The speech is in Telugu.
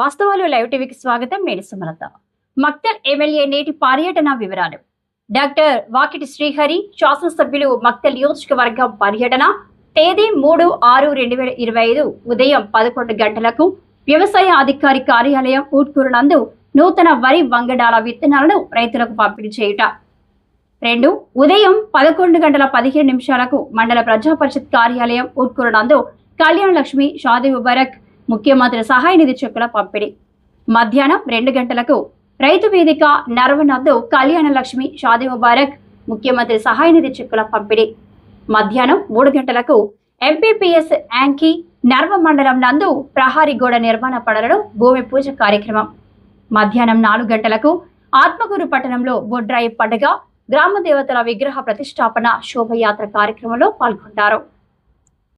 వాస్తవాలు లైవ్ టీవీకి స్వాగతం. నేను సుమలత. మక్తల్ ఎమ్మెల్యే నేటి పర్యటన వివరాలు. డాక్టర్ వాకిటి శ్రీహరి శాసనసభ్యులు మక్తల్ నియోజకవర్గం పర్యటన. తేదీ మూడు ఆరు రెండు వేల ఇరవై ఐదు ఉదయం పదకొండు గంటలకు వ్యవసాయ అధికారి కార్యాలయం ఊట్కూరు నందు నూతన వరి వంగడాల విత్తనాలను రైతులకు పంపిణీ చేయుట. రెండు ఉదయం పదకొండు గంటల పదిహేను నిమిషాలకు మండల ప్రజా పరిషత్ కార్యాలయం ఊట్కూరు నందు కళ్యాణ లక్ష్మి షాది ముబారక్ ముఖ్యమంత్రి సహాయ నిధి చెక్కుల పంపిణీ. మధ్యాహ్నం రెండు గంటలకు రైతు వేదిక నర్వనందు కళ్యాణ లక్ష్మి షాది ముబారక్ ముఖ్యమంత్రి సహాయ నిధి చెక్కుల పంపిణీ. మధ్యాహ్నం మూడు గంటలకు ఎంపీపీఎస్ యాంకీ నర్వ మండలం నందు ప్రహారీ గోడ నిర్మాణ పనులను భూమి పూజ కార్యక్రమం. మధ్యాహ్నం నాలుగు గంటలకు ఆత్మకూరు పట్టణంలో బొడ్రాయి పండుగ గ్రామ దేవతల విగ్రహ ప్రతిష్టాపన శోభయాత్ర కార్యక్రమంలో పాల్గొంటారు.